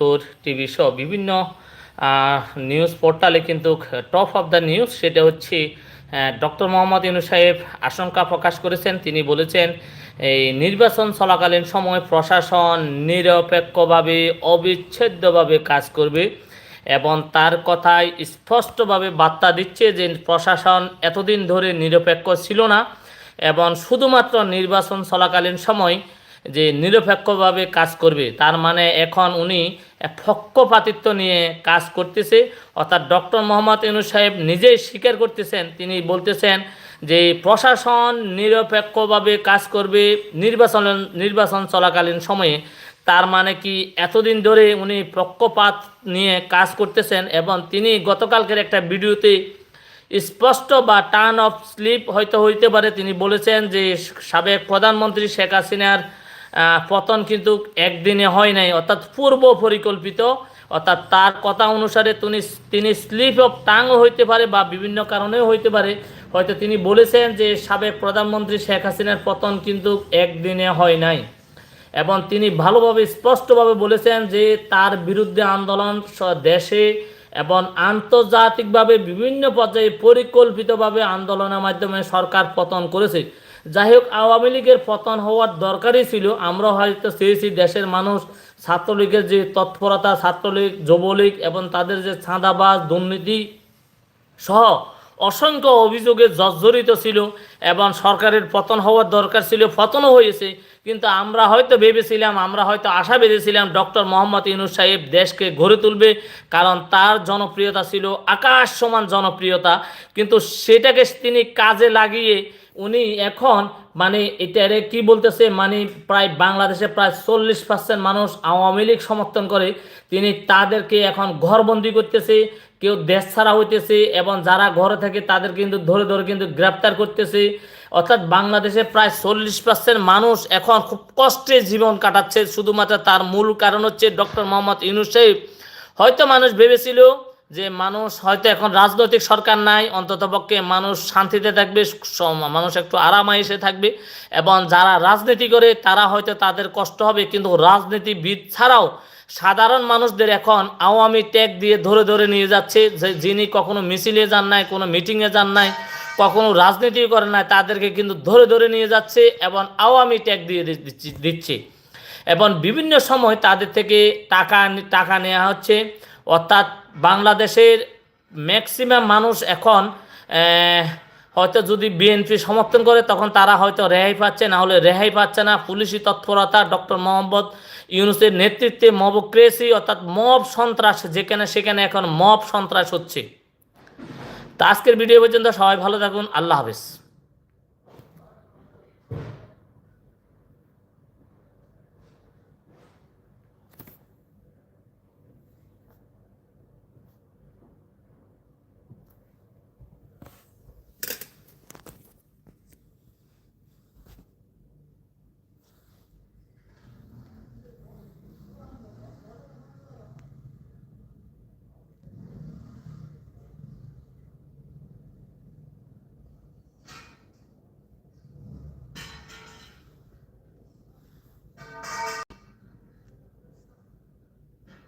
একাত্তর টিভি সহ বিভিন্ন নিউজ পোর্টালে কিন্তু টপ অফ দ্য নিউজ সেটা হচ্ছে ডক্টর মোহাম্মদ ইনু সাহেব আশঙ্কা প্রকাশ করেছেন। তিনি বলেছেন, এই নির্বাচন চলাকালীন সময় প্রশাসন নিরপেক্ষভাবে, অবিচ্ছেদ্যভাবে কাজ করবে এবং তার কথায় স্পষ্টভাবে বার্তা দিচ্ছে যে প্রশাসন এতদিন ধরে নিরপেক্ষ ছিল না এবং শুধুমাত্র নির্বাচন চলাকালীন সময় যে নিরপেক্ষভাবে কাজ করবে, তার মানে এখন উনি পক্ষপাতিত্ব নিয়ে কাজ করতেছে। অর্থাৎ ডক্টর মোহাম্মদ ইনু সাহেব নিজেই স্বীকার করতেছেন, তিনি বলতেছেন যে প্রশাসন নিরপেক্ষভাবে কাজ করবে নির্বাচন নির্বাচন চলাকালীন সময়ে। তার মানে কি এতদিন ধরে উনি পক্ষপাত নিয়ে কাজ করতেছেন এবং তিনি গতকালকের একটা ভিডিওতে স্পষ্ট বা টার্ন অফ স্লিপ হয়তো হইতে পারে, তিনি বলেছেন যে সাবেক প্রধানমন্ত্রী শেখ হাসিনার পতন কিন্তু একদিনে হয় নাই, অর্থাৎ পূর্ব পরিকল্পিত, অর্থাৎ তার কথা অনুসারে তিনি তিনি স্লিপ অফ টাংও হইতে পারে বা বিভিন্ন কারণেও হইতে পারে। হয়তো তিনি বলেছেন যে সাবেক প্রধানমন্ত্রী শেখ হাসিনার পতন কিন্তু একদিনে হয় নাই। এবং তিনি ভালোভাবে, স্পষ্টভাবে বলেছেন যে তার বিরুদ্ধে আন্দোলন দেশে এবং আন্তর্জাতিকভাবে বিভিন্ন পর্যায়ে পরিকল্পিতভাবে আন্দোলনের মাধ্যমে সরকার পতন করেছে। যাই হোক আওয়ামী লীগের পতন হওয়ার দরকারই ছিল। আমরা হয়তো চেয়েছি দেশের মানুষ, ছাত্রলীগের যে তৎপরতা, ছাত্রলীগ, যুবলীগ এবং তাদের যে ছাঁদাবাজ দুর্নীতি সহ অসংখ্য অভিযোগে জর্জরিত ছিল এবং সরকারের পতন হওয়ার দরকার ছিল, পতনও হয়েছে। কিন্তু আমরা হয়তো ভেবেছিলাম, আমরা হয়তো আশা বেঁধেছিলাম ডক্টর মোহাম্মদ ইউনুস সাহেব দেশকে গড়ে তুলবে, কারণ তার জনপ্রিয়তা ছিল আকাশ সমান জনপ্রিয়তা। কিন্তু সেটাকে তিনি কাজে লাগিয়ে উনি এখন মানে এটারে কি বলতেছে মানে প্রায় বাংলাদেশে প্রায় চল্লিশ পার্সেন্ট মানুষ আওয়ামী লীগ সমর্থন করে। তিনি তাদেরকে এখন ঘরবন্দি করতেছে, কেউ দেশ ছাড়া হইতেছে এবং যারা ঘরে থাকে তাদের কিন্তু ধরে ধরে কিন্তু গ্রেপ্তার করতেছে। অর্থাৎ বাংলাদেশে প্রায় চল্লিশ পার্সেন্ট মানুষ এখন খুব কষ্টে জীবন কাটাচ্ছে, শুধুমাত্র তার মূল কারণ হচ্ছে ডক্টর মোহাম্মদ ইউনুস সাহেব। হয়তো মানুষ ভেবেছিল যে মানুষ হয়তো এখন রাজনৈতিক সরকার নাই অন্ততপক্ষে মানুষ শান্তিতে থাকবে মানুষ একটু আরামাইসে থাকবে এবং যারা রাজনীতি করে তারা হয়তো তাদের কষ্ট হবে, কিন্তু রাজনীতিবিদ ছাড়াও সাধারণ মানুষদের এখন আওয়ামী ট্যাগ দিয়ে ধরে ধরে নিয়ে যাচ্ছে, যে যিনি কখনো মিছিলে যান নাই, কোনো মিটিংয়ে যান নাই, কখনো রাজনীতি করেন নাই, তাদেরকে কিন্তু ধরে ধরে নিয়ে যাচ্ছে এবং আওয়ামী ট্যাগ দিয়ে দিচ্ছে এবং বিভিন্ন সময় তাদের থেকে টাকা টাকা নেওয়া হচ্ছে, অর্থাৎ বাংলাদেশের ম্যাক্সিমাম মানুষ এখন হয়তো যদি বিএনপি সমর্থন করে, তখন তারা হয়তো রেহাই পাচ্ছে, না হলে রেহাই পাচ্ছে না। পুলিশি তৎপরতা, ডক্টর মোহাম্মদ ইউনুসের নেতৃত্বে মবক্রেসি অর্থাৎ মব সন্ত্রাস, যেখানে সেখানে এখন মব সন্ত্রাস হচ্ছে। তো আজকের ভিডিও পর্যন্ত সবাই ভালো থাকুন, আল্লাহ হাফেজ।